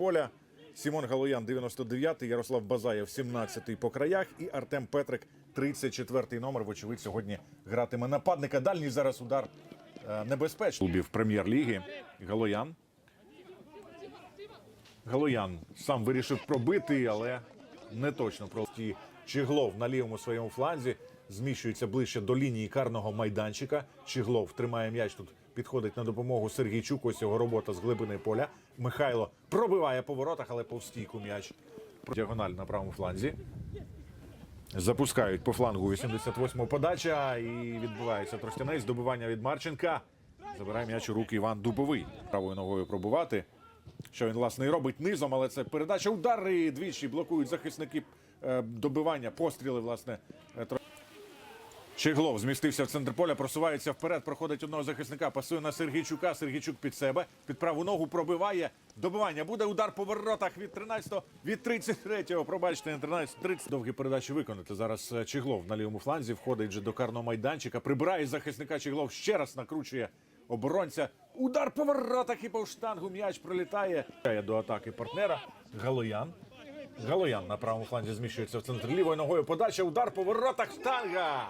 поля. Сімон Галоян 99-й, Ярослав Базаєв 17-й по краях і Артем Петрик 34-й номер. Вочевидь, сьогодні гратиме нападника. Дальній зараз удар е, небезпечний. Клубів прем'єр-ліги. Галоян. Галоян сам вирішив пробити, але не точно. Просто Чиглов на лівому своєму фланзі зміщується ближче до лінії карного майданчика. Чиглов тримає м'яч тут. Підходить на допомогу Сергійчук. Ось його робота з глибини поля. Михайло пробиває по воротах, але повстійку м'яч. Діагональ на правому фланзі. Запускають по флангу 88-му подача і відбувається тростянець. Добивання від Марченка. Забирає м'яч у руки Іван Дубовий. Правою ногою пробувати. Що він власне і робить низом, але це передача удари двічі блокують захисники е, добивання, постріли, власне. Чиглов змістився в центр поля, просувається вперед, проходить одного захисника, пасує на Сергійчука. Сергійчук під себе, під праву ногу пробиває. Добивання. Буде удар по воротах від 13-го, від 33-го. Пробачте, не 13 30 Довгі передачі виконати. Зараз е, Чиглов на лівому фланзі входить вже до карного майданчика. Прибирає захисника Чиглов, ще раз накручує оборонця. Удар по воротах і по штангу м'яч прилітає. До атаки партнера. Галоян. Галоян на правому фланзі зміщується в центр лівою ногою. Подача, удар по воротах штанга.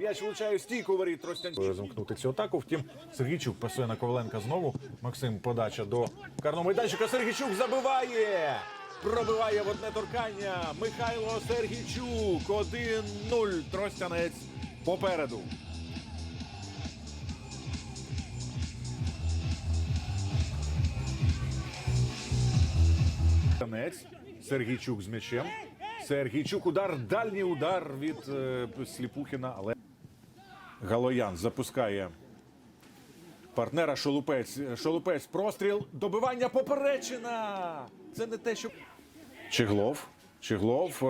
М'яч влучає в стійку воріт Тростянців. Замкнути цю атаку. Втім, Сергійчук пасує на Коваленка знову. Максим подача до карного майданчика. Сергійчук забиває. Пробиває в одне торкання. Михайло Сергійчук. 1-0. Тростянець попереду. Сергійчук з м'ячем. Сергійчук удар, дальній удар від е, Сліпухіна, але Галоян запускає партнера Шолупець. Шолупець простріл. Добивання поперечина. Це не те, що. Чиглов. Чиглов.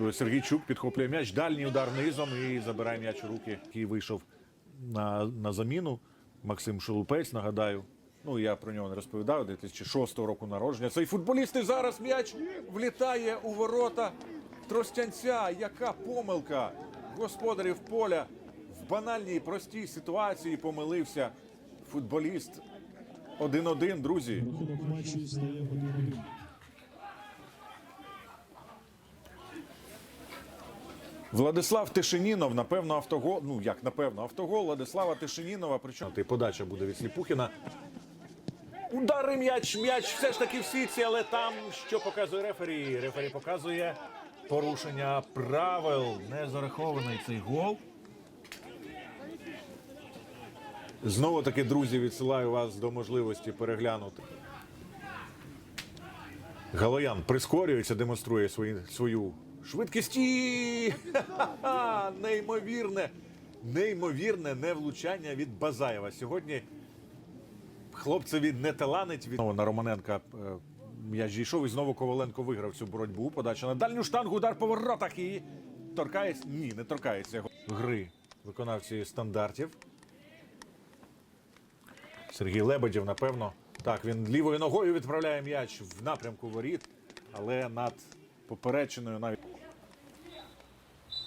е, Сергійчук підхоплює м'яч. Дальній удар низом і забирає м'яч у руки, який вийшов на, на заміну. Максим Шолупець, нагадаю. Ну, я про нього не розповідав, 2006 року народження. Цей футболіст і зараз м'яч влітає у ворота Тростянця. Яка помилка господарів поля банальній простій ситуації помилився футболіст. 1-1, друзі. Рахунок матчу стає 1-1. Владислав Тишинінов, напевно, автогол. Ну як напевно, автогол Владислава Тишинінова. Причому ти подача буде від Сліпухіна. Удари м'яч, м'яч все ж таки в сітці, але там що показує рефері? Рефері показує порушення правил. Не зарахований цей гол. Знову таки, друзі, відсилаю вас до можливості переглянути. Галоян прискорюється, демонструє свої, свою швидкість. І... Неймовірне, неймовірне невлучання від Базаєва. Сьогодні хлопцеві не таланить. Від... На Романенка е, м'яч дійшов і знову Коваленко виграв цю боротьбу. Подача на дальню штангу, удар по воротах і торкається. Ні, не торкається гри виконавці стандартів. Сергій Лебедєв, напевно. Так, він лівою ногою відправляє м'яч в напрямку воріт, але над поперечиною навіть.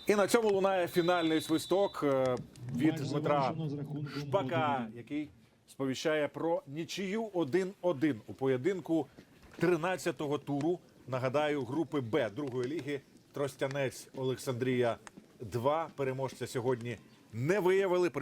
І на цьому лунає фінальний свисток е, від Дмитра Шпака, який сповіщає про нічию 1-1 у поєдинку 13-го туру. Нагадаю, групи Б другої ліги Тростянець Олександрія 2. Переможця сьогодні не виявили.